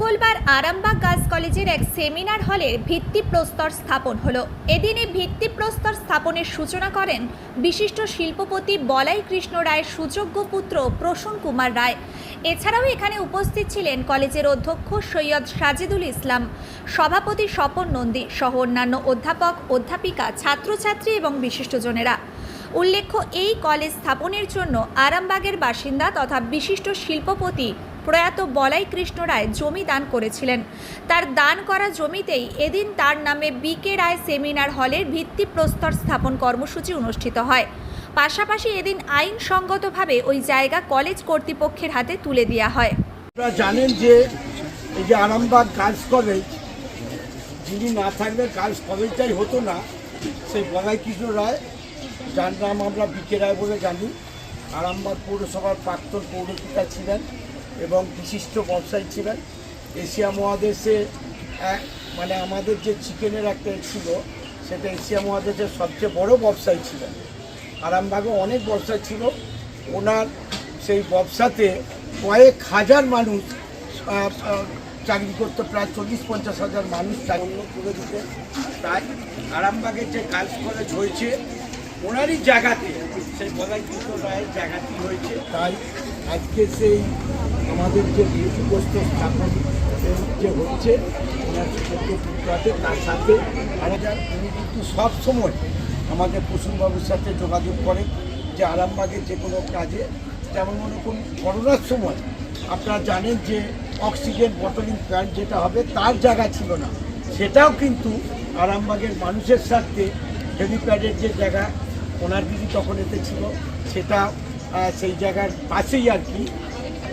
মঙ্গলবার আরামবাগ গার্লস কলেজের এক সেমিনার হলের ভিত্তিপ্রস্তর স্থাপন হলো। এদিনে ভিত্তিপ্রস্তর স্থাপনের সূচনা করেন বিশিষ্ট শিল্পপতি বলাই কৃষ্ণ রায়ের সুযোগ্য পুত্র প্রসূন কুমার রায়। এছাড়াও এখানে উপস্থিত ছিলেন কলেজের অধ্যক্ষ সৈয়দ সাজিদুল ইসলাম, সভাপতি স্বপন নন্দী সহ অন্যান্য অধ্যাপক, অধ্যাপিকা, ছাত্রছাত্রী এবং বিশিষ্টজনেরা উল্লেখ্য, এই কলেজ স্থাপনের জন্য আরামবাগের বাসিন্দা তথা বিশিষ্ট শিল্পপতি প্রয়াত বলাই কৃষ্ণ রায় জমি দান করেছিলেন। তার দান করা জমিতেই এদিন তার নামে বিকে রায় সেমিনার হলের ভিত্তিপ্রস্তর স্থাপন কর্মসূচি অনুষ্ঠিত হয়। পাশাপাশি এদিন আইনসঙ্গতভাবে ওই জায়গা কলেজ কর্তৃপক্ষের হাতে তুলে দেওয়া হয়। জানেন যে এই যে আরামবাগ গার্লস কলেজ, যিনি না থাকলে গার্লস কলেজটাই হতো না, সেই বলাই কৃষ্ণ রায়, যার নাম আমরা বিকে রায় বলে জানি, আরামবাগ পৌরসভার প্রাক্তন পৌরপিতা ছিলেন। এবং বিশিষ্ট ব্যবসায়ী ছিলেন। এশিয়া মহাদেশে এক মানে আমাদের যে চিকেনের একটা ছিল, সেটা এশিয়া মহাদেশের সবচেয়ে বড় ব্যবসায়ী ছিলেন। আরামবাগে অনেক ব্যবসা ছিল। ওনার সেই ব্যবসাতে কয়েক হাজার মানুষ চাকরি করতো, প্রায় চল্লিশ পঞ্চাশ হাজার মানুষ চাকরি করে দিতেন তাই আরামবাগের যে গার্লস কলেজ হয়েছে, ওনারই জায়গাতে, সেই বলাই রায়ের জায়গাতেই হয়েছে। তাই আজকে সেই আমাদের যে ভিত্তিগ্রস্ত স্থাপন যে হচ্ছে আছে, তার সাথে আমাদের উনি কিন্তু সব সময় আমাদের প্রসূনবাবুর সাথে যোগাযোগ করে যে আরামবাগের যে কোনো কাজে। যেমন মনে করুন, করোনার সময় আপনারা জানেন যে অক্সিজেন বটলিং প্ল্যান্ট যেটা হবে, তার জায়গা ছিল না। সেটাও কিন্তু আরামবাগের মানুষের স্বার্থে হেলিপ্যাডের যে জায়গা, ওনার দিদি তখন এতে ছিল। সেটা সেই জায়গার পাশেই আর কি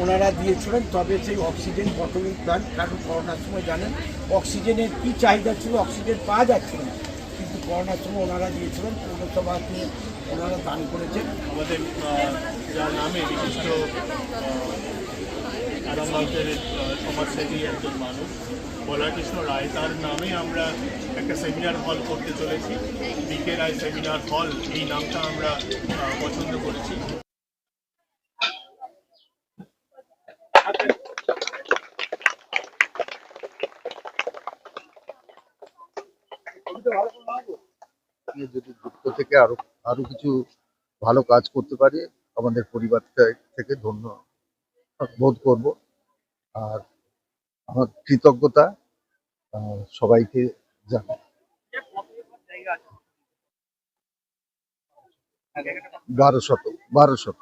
ওনারা দিয়েছিলেন, তবে সেই অক্সিজেন বটলিং প্ল্যান্ট কারণ করোনার সময় জানেন, অক্সিজেনের কী চাহিদা ছিল, অক্সিজেন পাওয়া যাচ্ছিল না। কিন্তু করোনার সময় ওনারা দিয়েছিলেন, পৌরসভাকে ওনারা দান করেছেন। আমাদের যার নামে বিশিষ্ট আরামবাগের সমাজসেবী একজন মানুষ, বলাকৃষ্ণ রায়, তার নামে আমরা একটা সেমিনার হল করতে চলেছি। বিকে রায় সেমিনার হল, এই নামটা আমরা পছন্দ করেছি। যদি যুক্ত থেকে আরও আরও কিছু ভালো কাজ করতে পারি আমাদের পরিবার থেকে ধন্য বোধ করব। আর আমার কৃতজ্ঞতা সবাইকে জানাই। বারো শত বারো শত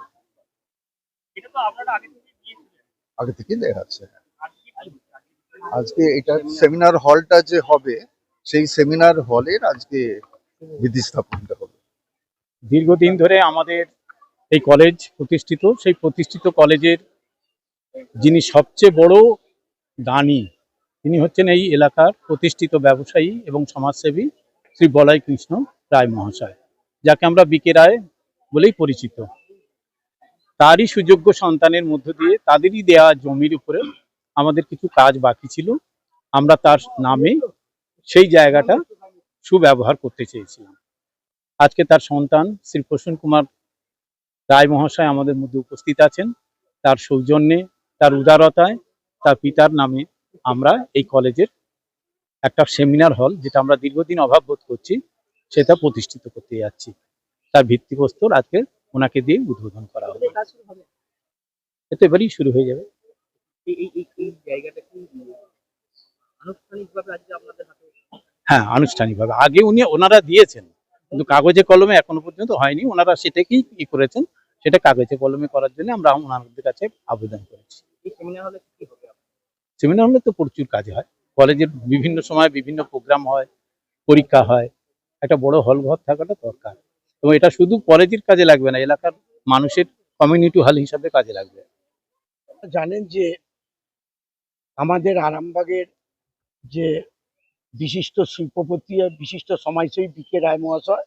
আগে থেকে দেয়া আছে। আজকে এটা সেমিনার হলটা যে হবে সেই সেমিনার হলের আজকে বিধি স্থাপনটা হবে। দীর্ঘদিন ধরে আমাদের এই কলেজ প্রতিষ্ঠিত, সেই প্রতিষ্ঠিত কলেজের যিনি সবচেয়ে বড় দানি, তিনি হচ্ছেন এই এলাকার প্রতিষ্ঠিত ব্যবসায়ী এবং সমাজসেবী শ্রী বলাই কৃষ্ণ রায় মহাশয়, যাকে আমরা বিকে রায় বলেই পরিচিত। তারই সুযোগ্য সন্তানের মধ্য দিয়ে তাদেরই দেয়া জমির উপরে আমাদের কিছু কাজ বাকি ছিল। আমরা তার নামে সেই জায়গাটা সুব্যবহার করতে চেয়েছিলাম। আজকে তার সন্তান শ্রী প্রসূন কুমার রায় মহাশয় আমাদের মধ্যে উপস্থিত আছেন। তার সৌজন্যে, তার উদারতায়, তার পিতার নামে আমরা এই কলেজের একটা সেমিনার হল, যেটা আমরা দীর্ঘদিন অভাব বোধ করছি, সেটা প্রতিষ্ঠিত করতে যাচ্ছি। তার ভিত্তিপ্রস্তর আজকে ওনাকে দিয়ে উদ্বোধন করা হবে এতে এবারেই শুরু হয়ে যাবে। এই জায়গাটা কি, আনুষ্ঠানিকভাবে আজকে আপনাদের হাতে হ্যাঁ আনুষ্ঠানিকভাবে। আগে উনি ওনারা দিয়েছেন কিন্তু কাগজে কলমে এখনও পর্যন্ত হয়নি। ওনারা সেটাকেই কি করেছেন সেটা কাগজে কলমে করার জন্য আমরা ওনাদের কাছে আবেদন করেছি। সেমিনার হলে তো প্রচুর কাজ হয়। কলেজের বিভিন্ন সময় বিভিন্ন প্রোগ্রাম হয় পরীক্ষা হয় একটা বড় হল ঘর থাকাটা দরকার। এবং এটা শুধু কলেজের কাজে লাগবে না এলাকার মানুষের কমিউনিটি হল হিসাবে কাজে লাগবে। জানেন যে আমাদের আরামবাগের যে বিশিষ্ট শিল্পপতি, বিশিষ্ট সমাজসেবী বিকে রায় মহাশয়,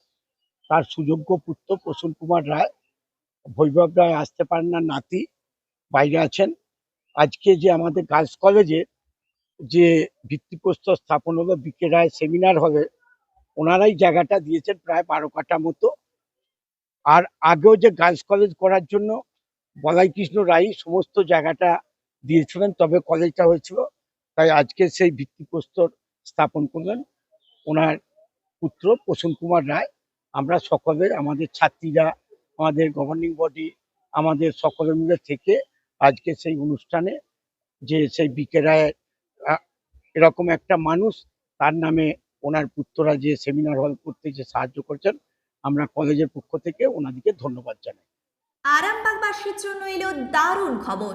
তার সুযোগ্য পুত্র প্রসূন কুমার রায় বৈভব রায় আসতে পারেন না, নাতি বাইরে আছেন। আজকে যে আমাদের গার্লস কলেজে যে ভিত্তিপ্রস্তর স্থাপন হলো বিকে রায় সেমিনার হলে, ওনারাই জায়গাটা দিয়েছেন প্রায় বারো কাটা মতো। আর আগেও যে গার্লস কলেজ করার জন্য বলাই কৃষ্ণ রায় সমস্ত জায়গাটা দিয়েছিলেন, তবে কলেজটা হয়েছিল, তাই আজকে সেই ভিত্তিপ্রস্তর স্থাপন করলেন। ওনার পুত্র প্রসূন কুমার রায়। আমরা সকলে আমাদের ছাত্রীরা, আমাদের গভর্নিং বডি আমাদের সকলে মিলে থেকে আজকে সেই অনুষ্ঠানে যে সেই বিকে রায়ের এরকম একটা মানুষ, তার নামে ওনার পুত্ররা যে সেমিনার হল করতে যে সাহায্য করছেন, আমরা কলেজের পক্ষ থেকে ওনাদেরকে ধন্যবাদ জানাই। আরামবাগবাসীর জন্য এলো দারুণ খবর।